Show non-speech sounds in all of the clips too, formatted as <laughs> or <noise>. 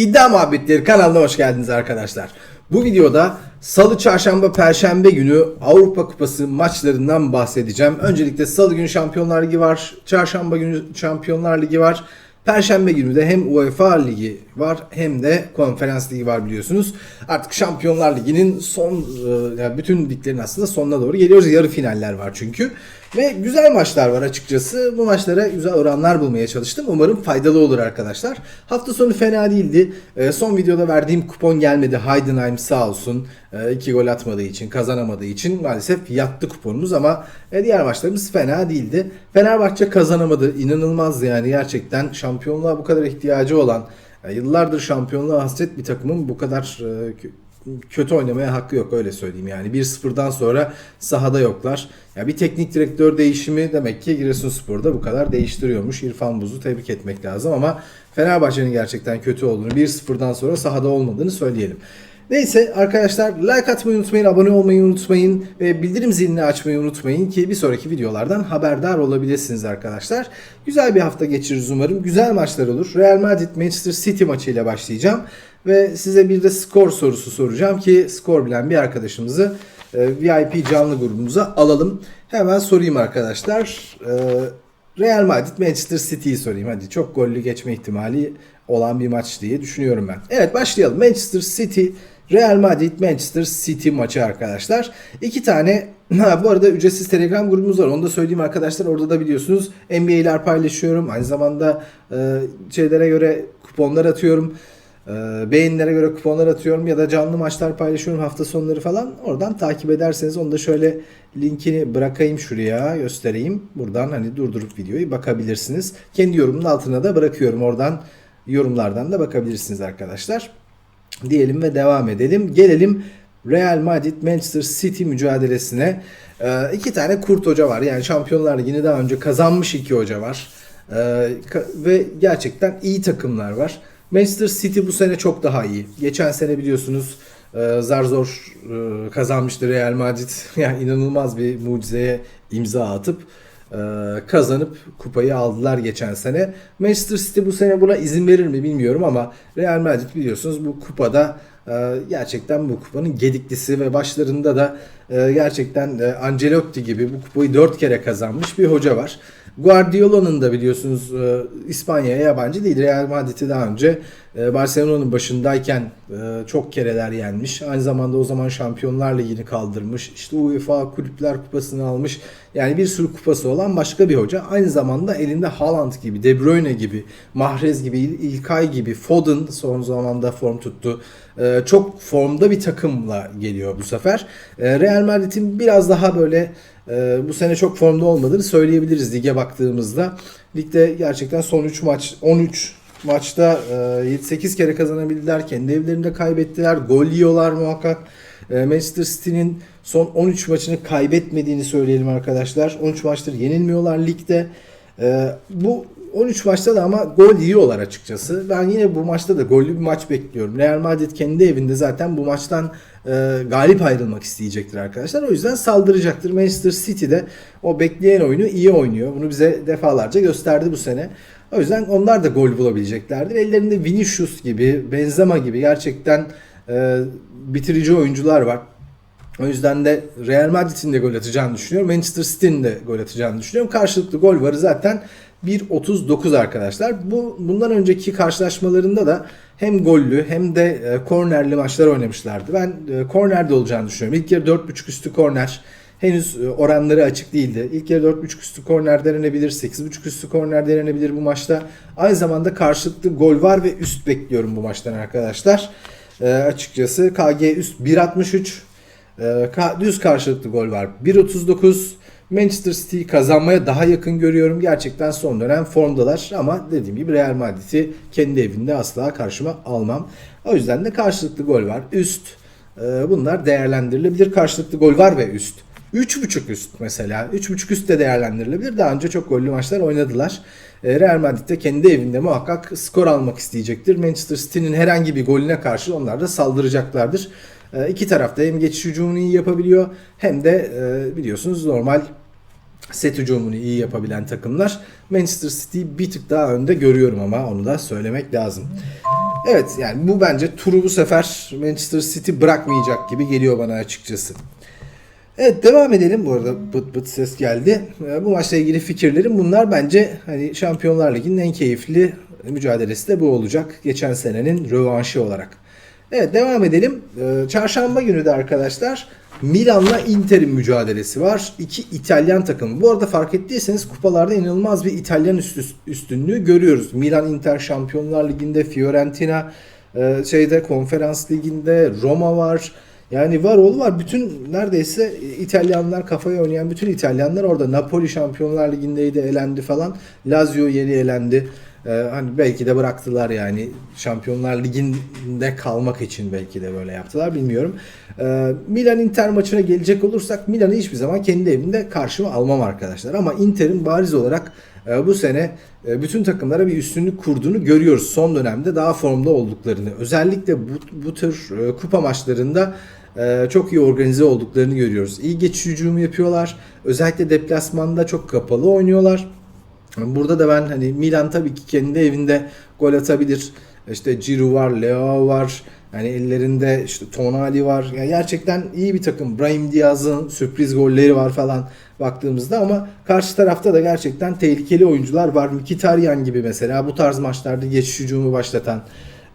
İddia Muhabbetleri kanalına hoş geldiniz arkadaşlar. Bu videoda Salı, Çarşamba, Perşembe günü Avrupa Kupası maçlarından bahsedeceğim. Öncelikle Salı günü Şampiyonlar Ligi var, Çarşamba günü Şampiyonlar Ligi var. Perşembe günü de hem UEFA Ligi var hem de Konferans Ligi var biliyorsunuz. Artık Şampiyonlar Ligi'nin son, e, yani bütün liglerin aslında sonuna doğru geliyoruz. Yarı finaller var çünkü. Ve güzel maçlar var açıkçası. Bu maçlara güzel oranlar bulmaya çalıştım. Umarım faydalı olur arkadaşlar. Hafta sonu fena değildi. E, son videoda verdiğim kupon gelmedi. Heidenheim sağ olsun. E, iki gol atmadığı için, kazanamadığı için maalesef yattı kuponumuz ama e, diğer maçlarımız fena değildi. Fenerbahçe kazanamadı. İnanılmaz yani gerçekten şampiyonluğa bu kadar ihtiyacı olan e, yıllardır şampiyonluğa hasret bir takımın bu kadar e, kötü oynamaya hakkı yok öyle söyleyeyim yani 1-0'dan sonra sahada yoklar. Ya bir teknik direktör değişimi demek ki Giresunspor'da bu kadar değiştiriyormuş. İrfan Buz'u tebrik etmek lazım ama Fenerbahçe'nin gerçekten kötü olduğunu 1-0'dan sonra sahada olmadığını söyleyelim. Neyse arkadaşlar like atmayı unutmayın, abone olmayı unutmayın ve bildirim zilini açmayı unutmayın ki bir sonraki videolardan haberdar olabilirsiniz arkadaşlar. Güzel bir hafta geçiririz umarım. Güzel maçlar olur. Real Madrid Manchester City maçıyla başlayacağım ve size bir de skor sorusu soracağım ki skor bilen bir arkadaşımızı e, VIP canlı grubumuza alalım. Hemen sorayım arkadaşlar. E, Real Madrid Manchester City'yi sorayım. Hadi çok gollü geçme ihtimali olan bir maç diye düşünüyorum ben. Evet başlayalım. Manchester City Real Madrid Manchester City maçı arkadaşlar. İki tane <laughs> ha, bu arada ücretsiz Telegram grubumuz var. Onu da söyleyeyim arkadaşlar. Orada da biliyorsunuz NBA'ler paylaşıyorum. Aynı zamanda e, şeylere göre kuponlar atıyorum. E, beğenilere göre kuponlar atıyorum ya da canlı maçlar paylaşıyorum hafta sonları falan. Oradan takip ederseniz onu da şöyle linkini bırakayım şuraya göstereyim. Buradan hani durdurup videoyu bakabilirsiniz. Kendi yorumun altına da bırakıyorum. Oradan yorumlardan da bakabilirsiniz arkadaşlar. Diyelim ve devam edelim. Gelelim Real Madrid Manchester City mücadelesine. Ee, iki tane kurt hoca var. Yani Şampiyonlar Ligi'ni daha önce kazanmış iki hoca var. Ee, ve gerçekten iyi takımlar var. Manchester City bu sene çok daha iyi. Geçen sene biliyorsunuz e, zar zor e, kazanmıştı Real Madrid. <laughs> Yani inanılmaz bir mucizeye imza atıp kazanıp kupayı aldılar geçen sene. Manchester City bu sene buna izin verir mi bilmiyorum ama Real Madrid biliyorsunuz bu kupada e, gerçekten bu kupanın gediklisi ve başlarında da e, gerçekten e, Ancelotti gibi bu kupayı 4 kere kazanmış bir hoca var. Guardiola'nın da biliyorsunuz e, İspanya'ya yabancı değil. Real Madrid'i daha önce e, Barcelona'nın başındayken e, çok kereler yenmiş. Aynı zamanda o zaman Şampiyonlar Ligi'ni kaldırmış. İşte UEFA Kulüpler Kupası'nı almış. Yani bir sürü kupası olan başka bir hoca. Aynı zamanda elinde Haaland gibi, De Bruyne gibi, Mahrez gibi, İl- İlkay gibi, Foden son zamanda form tuttu. E, çok formda bir takımla geliyor bu sefer. E, Real Madrid'in biraz daha böyle ee, bu sene çok formda olmadığını söyleyebiliriz lige baktığımızda. Ligde gerçekten son 3 maç 13 maçta e, 7-8 kere kazanabildiler. Kendi evlerinde kaybettiler. Gol yiyorlar muhakkak. E, Manchester City'nin son 13 maçını kaybetmediğini söyleyelim arkadaşlar. 13 maçtır yenilmiyorlar ligde. E, bu 13 maçta da ama gol yiyorlar açıkçası. Ben yine bu maçta da gollü bir maç bekliyorum. Real Madrid kendi evinde zaten bu maçtan e, galip ayrılmak isteyecektir arkadaşlar. O yüzden saldıracaktır. Manchester City de o bekleyen oyunu iyi oynuyor. Bunu bize defalarca gösterdi bu sene. O yüzden onlar da gol bulabileceklerdir. Ellerinde Vinicius gibi, Benzema gibi gerçekten e, bitirici oyuncular var. O yüzden de Real Madrid'in de gol atacağını düşünüyorum. Manchester City'nin de gol atacağını düşünüyorum. Karşılıklı gol varı zaten 1.39 arkadaşlar. Bu bundan önceki karşılaşmalarında da hem gollü hem de e, kornerli maçlar oynamışlardı. Ben e, olacağını düşünüyorum. İlk yarı 4.5 üstü korner. Henüz e, oranları açık değildi. İlk yarı 4.5 üstü korner denenebilir. 8.5 üstü korner denenebilir bu maçta. Aynı zamanda karşılıklı gol var ve üst bekliyorum bu maçtan arkadaşlar. E, açıkçası KG üst 1.63 ee, ka- düz karşılıklı gol var. 1.39 Manchester City'yi kazanmaya daha yakın görüyorum. Gerçekten son dönem formdalar ama dediğim gibi Real Madrid'i kendi evinde asla karşıma almam. O yüzden de karşılıklı gol var. Üst e, bunlar değerlendirilebilir. Karşılıklı gol var ve üst. 3.5 üst mesela. 3.5 üst de değerlendirilebilir. Daha önce çok gollü maçlar oynadılar. E, Real Madrid de kendi evinde muhakkak skor almak isteyecektir. Manchester City'nin herhangi bir golüne karşı onlar da saldıracaklardır. E, iki tarafta hem geçiş hücumunu iyi yapabiliyor hem de e, biliyorsunuz normal set hücumunu iyi yapabilen takımlar. Manchester City bir tık daha önde görüyorum ama onu da söylemek lazım. Evet yani bu bence turu bu sefer Manchester City bırakmayacak gibi geliyor bana açıkçası. Evet devam edelim. Bu arada bıt bıt ses geldi. Ee, Bu maçla ilgili fikirlerim bunlar. Bence hani Şampiyonlar Ligi'nin en keyifli mücadelesi de bu olacak. Geçen senenin rövanşı olarak. Evet devam edelim. Ee, Çarşamba günü de arkadaşlar Milan'la Inter'in mücadelesi var. İki İtalyan takımı. Bu arada fark ettiyseniz kupalarda inanılmaz bir İtalyan üst- üstünlüğü görüyoruz. Milan Inter Şampiyonlar Ligi'nde, Fiorentina e, şeyde Konferans Ligi'nde, Roma var. Yani var oğlu var. Bütün neredeyse İtalyanlar kafaya oynayan bütün İtalyanlar orada. Napoli Şampiyonlar Ligi'ndeydi elendi falan. Lazio yeni elendi. Ee, hani belki de bıraktılar yani Şampiyonlar Ligi'nde kalmak için belki de böyle yaptılar bilmiyorum. Ee, Milan Inter maçına gelecek olursak Milan'ı hiçbir zaman kendi evimde karşıma almam arkadaşlar. Ama Inter'in bariz olarak e, bu sene e, bütün takımlara bir üstünlük kurduğunu görüyoruz. Son dönemde daha formda olduklarını. Özellikle bu, bu tür e, kupa maçlarında çok iyi organize olduklarını görüyoruz. İyi geçiş hücumu yapıyorlar. Özellikle deplasmanda çok kapalı oynuyorlar. Burada da ben hani Milan tabii ki kendi evinde gol atabilir. İşte Giroud var, Leo var. Yani ellerinde işte Tonali var. Yani gerçekten iyi bir takım. Brahim Diaz'ın sürpriz golleri var falan baktığımızda ama karşı tarafta da gerçekten tehlikeli oyuncular var. Mkhitaryan gibi mesela bu tarz maçlarda geçiş hücumu başlatan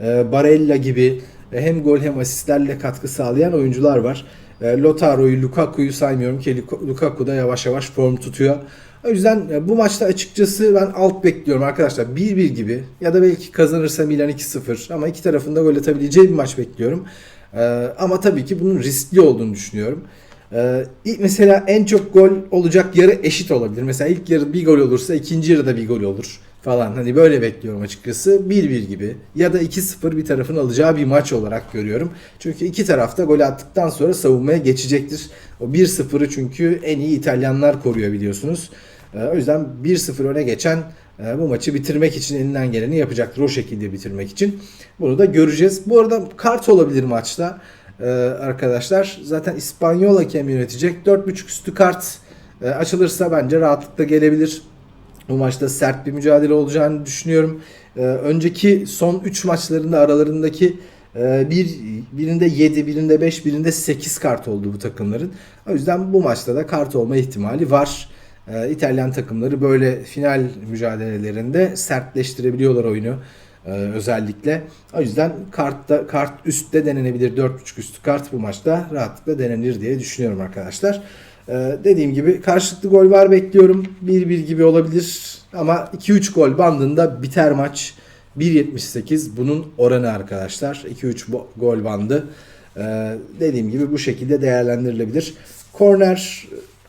e, Barella gibi hem gol hem asistlerle katkı sağlayan oyuncular var. E, Lotaro'yu, Lukaku'yu saymıyorum ki Luka- Lukaku da yavaş yavaş form tutuyor. O yüzden e, bu maçta açıkçası ben alt bekliyorum arkadaşlar. 1-1 gibi ya da belki kazanırsa Milan 2-0 ama iki tarafında gol atabileceği bir maç bekliyorum. E, ama tabii ki bunun riskli olduğunu düşünüyorum. Mesela en çok gol olacak yarı eşit olabilir. Mesela ilk yarı bir gol olursa ikinci yarıda bir gol olur falan. Hani böyle bekliyorum açıkçası. 1-1 gibi ya da 2-0 bir tarafın alacağı bir maç olarak görüyorum. Çünkü iki tarafta gol attıktan sonra savunmaya geçecektir. O 1-0'ı çünkü en iyi İtalyanlar koruyor biliyorsunuz. Ee, o yüzden 1-0 öne geçen e, bu maçı bitirmek için elinden geleni yapacaktır. O şekilde bitirmek için. Bunu da göreceğiz. Bu arada kart olabilir maçta. Ee, arkadaşlar zaten İspanyol hakem yönetecek. 4.5 üstü kart e, açılırsa bence rahatlıkla gelebilir. Bu maçta sert bir mücadele olacağını düşünüyorum. Ee, önceki son 3 maçlarında aralarındaki e, bir birinde 7, birinde 5, birinde 8 kart oldu bu takımların. O yüzden bu maçta da kart olma ihtimali var. Ee, İtalyan takımları böyle final mücadelelerinde sertleştirebiliyorlar oyunu e, özellikle. O yüzden kartta kart üstte denenebilir. 4.5 üstü kart bu maçta rahatlıkla denenir diye düşünüyorum arkadaşlar. Ee, dediğim gibi karşılıklı gol var bekliyorum. 1-1 gibi olabilir ama 2-3 gol bandında biter maç. 1.78 bunun oranı arkadaşlar. 2-3 bo- gol bandı. Ee, dediğim gibi bu şekilde değerlendirilebilir. Korner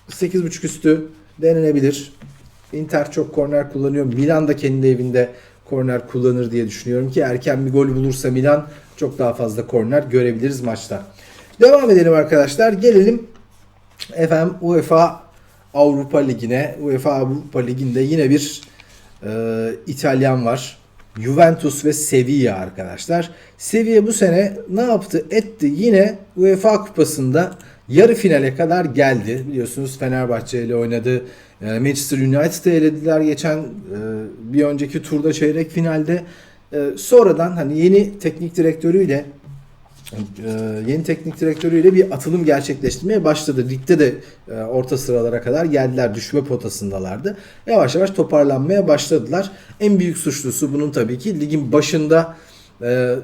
8.5 üstü denenebilir. Inter çok korner kullanıyor. Milan da kendi evinde korner kullanır diye düşünüyorum ki erken bir gol bulursa Milan çok daha fazla korner görebiliriz maçta. Devam edelim arkadaşlar. Gelelim efendim UEFA Avrupa Ligi'ne. UEFA Avrupa Ligi'nde yine bir e, İtalyan var. Juventus ve Sevilla arkadaşlar. Sevilla bu sene ne yaptı etti yine UEFA Kupası'nda yarı finale kadar geldi. Biliyorsunuz Fenerbahçe ile oynadı. E, Manchester United'ı elediler geçen e, bir önceki turda çeyrek finalde. E, sonradan hani yeni teknik direktörüyle e, yeni teknik direktörüyle bir atılım gerçekleştirmeye başladı. Ligde de e, orta sıralara kadar geldiler. Düşme potasındalardı. Yavaş yavaş toparlanmaya başladılar. En büyük suçlusu bunun tabii ki ligin başında e,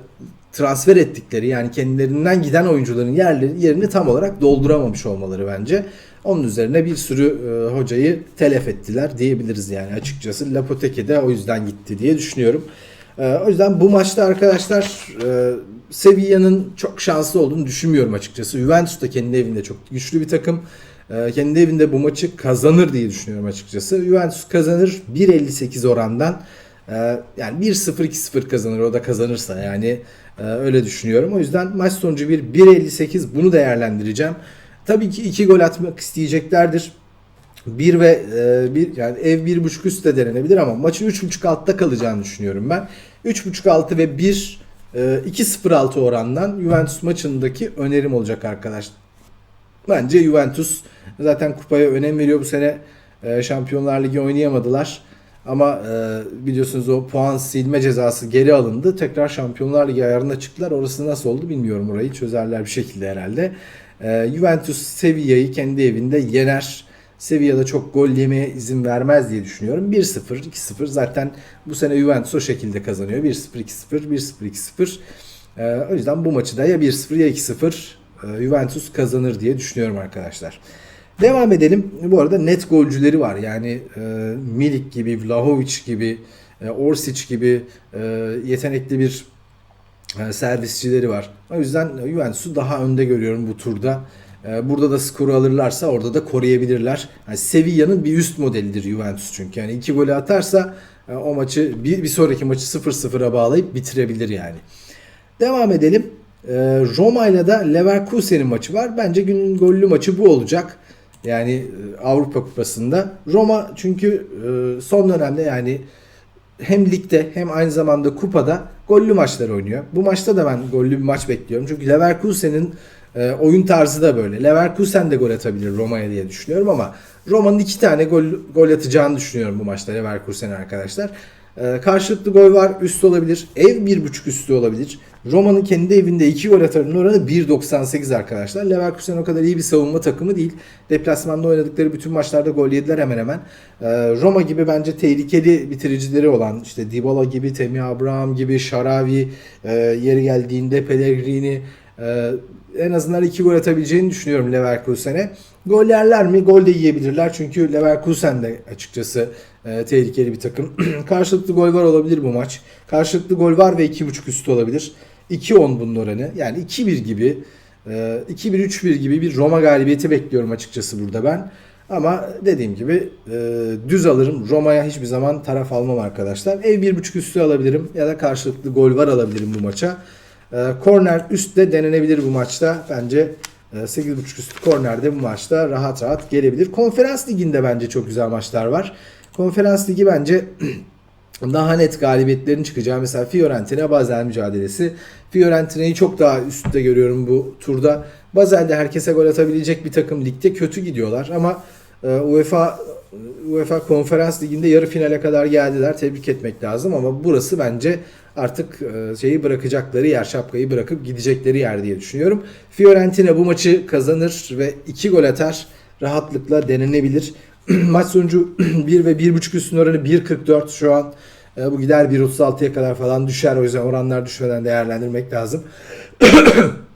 transfer ettikleri yani kendilerinden giden oyuncuların yerleri, yerini tam olarak dolduramamış olmaları bence. Onun üzerine bir sürü e, hocayı telef ettiler diyebiliriz yani açıkçası. Lapoteke de o yüzden gitti diye düşünüyorum. E, o yüzden bu maçta arkadaşlar e, Sevilla'nın çok şanslı olduğunu düşünmüyorum açıkçası. Juventus da kendi evinde çok güçlü bir takım. E, kendi evinde bu maçı kazanır diye düşünüyorum açıkçası. Juventus kazanır 1.58 orandan. E, yani 1-0 2-0 kazanır o da kazanırsa yani e, öyle düşünüyorum. O yüzden maç sonucu bir 1.58 bunu değerlendireceğim. Tabii ki 2 gol atmak isteyeceklerdir. 1 ve e, bir yani ev 1.5 üst de denenebilir ama maçın 3.5 altta kalacağını düşünüyorum ben. 3.5 altı ve 1 e, 2-0 altı orandan Juventus maçındaki önerim olacak arkadaşlar. Bence Juventus zaten kupaya önem veriyor bu sene. E, Şampiyonlar Ligi oynayamadılar. Ama e, biliyorsunuz o puan silme cezası geri alındı. Tekrar Şampiyonlar Ligi ayarına çıktılar. Orası nasıl oldu bilmiyorum orayı. Çözerler bir şekilde herhalde. E, Juventus Sevilla'yı kendi evinde yener. Sevilla'da çok gol yemeye izin vermez diye düşünüyorum. 1-0, 2-0 zaten bu sene Juventus o şekilde kazanıyor. 1-0, 2-0, 1-0, 2-0. E, o yüzden bu maçı da ya 1-0 ya 2-0 e, Juventus kazanır diye düşünüyorum arkadaşlar. Devam edelim. Bu arada net golcüleri var. Yani e, Milik gibi, Vlahovic gibi, e, Orsic gibi e, yetenekli bir e, servisçileri var. O yüzden Juventus'u daha önde görüyorum bu turda. E, burada da skoru alırlarsa orada da koruyabilirler. Yani Sevilla'nın bir üst modelidir Juventus çünkü. Yani iki golü atarsa e, o maçı bir, bir sonraki maçı 0-0'a bağlayıp bitirebilir yani. Devam edelim. E, Roma ile de Leverkusen'in maçı var. Bence günün gollü maçı bu olacak. Yani e, Avrupa Kupası'nda. Roma çünkü e, son dönemde yani hem ligde hem aynı zamanda kupada gollü maçlar oynuyor. Bu maçta da ben gollü bir maç bekliyorum. Çünkü Leverkusen'in e, oyun tarzı da böyle. Leverkusen de gol atabilir Roma'ya diye düşünüyorum ama Roma'nın iki tane gol, gol atacağını düşünüyorum bu maçta Leverkusen arkadaşlar. E, karşılıklı gol var. Üst olabilir. Ev bir buçuk üstü olabilir. Roma'nın kendi evinde 2 gol atarının oranı 1.98 arkadaşlar. Leverkusen o kadar iyi bir savunma takımı değil. Deplasmanda oynadıkları bütün maçlarda gol yediler hemen hemen. Ee, Roma gibi bence tehlikeli bitiricileri olan işte Dybala gibi, Temi Abraham gibi, Şaravi e, yeri geldiğinde Pellegrini e, en azından 2 gol atabileceğini düşünüyorum Leverkusen'e. Gol yerler mi? Gol de yiyebilirler. Çünkü Leverkusen de açıkçası e, tehlikeli bir takım. <clears throat> Karşılıklı gol var olabilir bu maç. Karşılıklı gol var ve 2.5 üstü olabilir. 2-10 bunun oranı. Yani 2-1 gibi e, 2-1-3-1 gibi bir Roma galibiyeti bekliyorum açıkçası burada ben. Ama dediğim gibi e, düz alırım. Roma'ya hiçbir zaman taraf almam arkadaşlar. Ev 1.5 üstü alabilirim ya da karşılıklı gol var alabilirim bu maça. E, korner üst de denenebilir bu maçta. Bence e, 8.5 üstü kornerde bu maçta rahat rahat gelebilir. Konferans liginde bence çok güzel maçlar var. Konferans ligi bence <clears throat> daha net galibiyetlerin çıkacağı mesela Fiorentina Basel mücadelesi. Fiorentina'yı çok daha üstte görüyorum bu turda. Basel'de herkese gol atabilecek bir takım ligde kötü gidiyorlar ama e, UEFA UEFA Konferans Ligi'nde yarı finale kadar geldiler. Tebrik etmek lazım ama burası bence artık e, şeyi bırakacakları yer, şapkayı bırakıp gidecekleri yer diye düşünüyorum. Fiorentina bu maçı kazanır ve 2 gol atar. Rahatlıkla denenebilir. <clears throat> Maç sonucu <clears throat> 1 ve 1.5 üstün oranı 1.44 şu an. E, bu gider 1.36'ya kadar falan düşer. O yüzden oranlar düşmeden değerlendirmek lazım. <clears throat>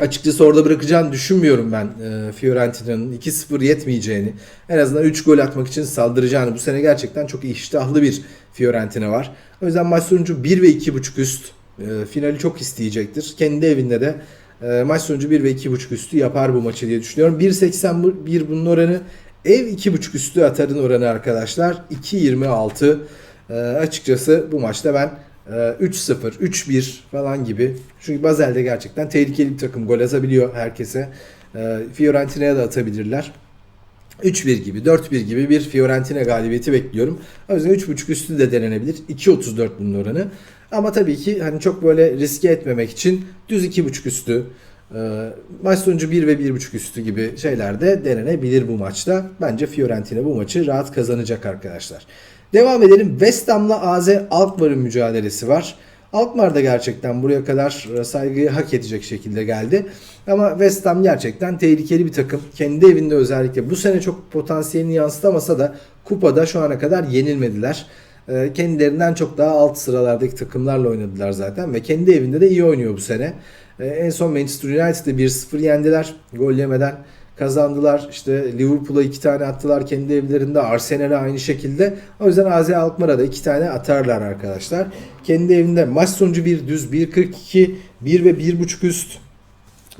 Açıkçası orada bırakacağını düşünmüyorum ben e, Fiorentina'nın 2-0 yetmeyeceğini. En azından 3 gol atmak için saldıracağını. Bu sene gerçekten çok iştahlı bir Fiorentina var. O yüzden maç sonucu 1 ve 2.5 üst. E, finali çok isteyecektir. Kendi evinde de e, maç sonucu 1 ve 2.5 üstü yapar bu maçı diye düşünüyorum. 1.81 bunun oranı. Ev 2.5 üstü atarın oranı arkadaşlar. 2.26. E, açıkçası bu maçta ben 3-0, e, 3-1 falan gibi. Çünkü Basel'de gerçekten tehlikeli bir takım. Gol atabiliyor herkese. E, Fiorentina'ya da atabilirler. 3-1 gibi, 4-1 gibi bir Fiorentina galibiyeti bekliyorum. O yüzden 3.5 üstü de denenebilir. 2.34 bunun oranı. Ama tabii ki hani çok böyle riske etmemek için düz 2.5 üstü, e, maç sonucu 1 ve 1.5 üstü gibi şeyler de denenebilir bu maçta. Bence Fiorentina bu maçı rahat kazanacak arkadaşlar. Devam edelim. West Ham'la AZ Alkmaar'ın mücadelesi var. Alkmaar da gerçekten buraya kadar e, saygıyı hak edecek şekilde geldi. Ama West Ham gerçekten tehlikeli bir takım. Kendi evinde özellikle bu sene çok potansiyelini yansıtamasa da kupada şu ana kadar yenilmediler. E, kendilerinden çok daha alt sıralardaki takımlarla oynadılar zaten ve kendi evinde de iyi oynuyor bu sene. E, en son Manchester United'ı 1-0 yendiler gol yemeden kazandılar. İşte Liverpool'a iki tane attılar kendi evlerinde. Arsenal'e aynı şekilde. O yüzden AZ Alkmaar'a da iki tane atarlar arkadaşlar. Kendi evinde maç sonucu bir düz 1.42 1 ve 1.5 üst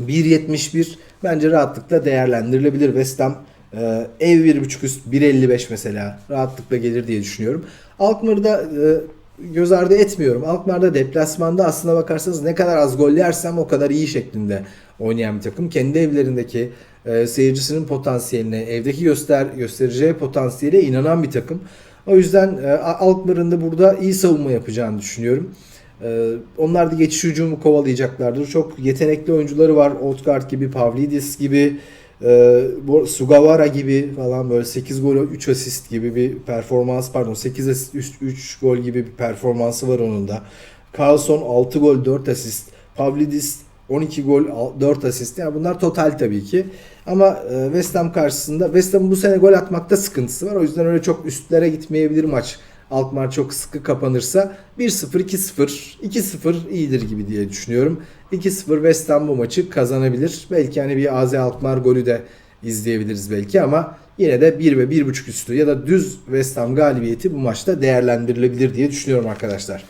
1.71 bence rahatlıkla değerlendirilebilir. West Ham e, ev 1.5 üst 1.55 mesela rahatlıkla gelir diye düşünüyorum. Alkmaar'ı da e, göz ardı etmiyorum. Alkmaar'da deplasmanda aslına bakarsanız ne kadar az gol yersem o kadar iyi şeklinde oynayan bir takım. Kendi evlerindeki e, seyircisinin potansiyeline, evdeki göster göstereceği potansiyele inanan bir takım. O yüzden e, Alkmaar'ın da burada iyi savunma yapacağını düşünüyorum. E, onlar da geçiş hücumu kovalayacaklardır. Çok yetenekli oyuncuları var. Odegaard gibi, Pavlidis gibi, bu Sugawara gibi falan böyle 8 gol 3 asist gibi bir performans pardon 8 asist 3, 3 gol gibi bir performansı var onun da. Carlson 6 gol 4 asist. Pavlidis 12 gol 4 asist. Yani bunlar total tabii ki. Ama e, West Ham karşısında West Ham'ın bu sene gol atmakta sıkıntısı var. O yüzden öyle çok üstlere gitmeyebilir maç. Alkmaar çok sıkı kapanırsa 1-0 2-0 2-0 iyidir gibi diye düşünüyorum. 2-0 West Ham bu maçı kazanabilir. Belki hani bir AZ Alkmaar golü de izleyebiliriz belki ama yine de 1 ve 1.5 üstü ya da düz West Ham galibiyeti bu maçta değerlendirilebilir diye düşünüyorum arkadaşlar.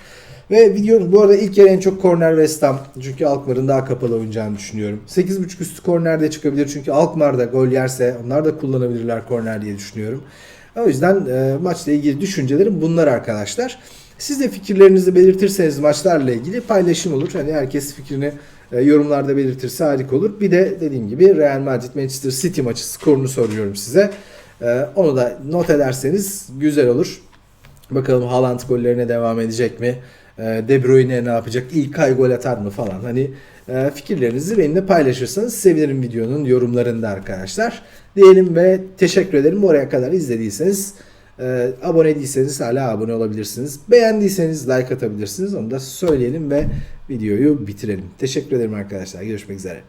Ve videonun bu arada ilk yarı en çok korner West Ham. Çünkü Alkmaar'ın daha kapalı oynayacağını düşünüyorum. 8.5 üstü korner de çıkabilir. Çünkü Alkmaar da gol yerse onlar da kullanabilirler korner diye düşünüyorum. O yüzden e, maçla ilgili düşüncelerim bunlar arkadaşlar. Siz de fikirlerinizi belirtirseniz maçlarla ilgili paylaşım olur. Hani herkes fikrini e, yorumlarda belirtirse harika olur. Bir de dediğim gibi Real Madrid Manchester City maçı skorunu soruyorum size. E, onu da not ederseniz güzel olur. Bakalım Haaland gollerine devam edecek mi? E, De Bruyne ne yapacak? İlkay gol atar mı falan. Hani e, fikirlerinizi benimle paylaşırsanız sevinirim videonun yorumlarında arkadaşlar. Diyelim ve teşekkür ederim. Oraya kadar izlediyseniz e, abone değilseniz hala abone olabilirsiniz. Beğendiyseniz like atabilirsiniz. Onu da söyleyelim ve videoyu bitirelim. Teşekkür ederim arkadaşlar. Görüşmek üzere.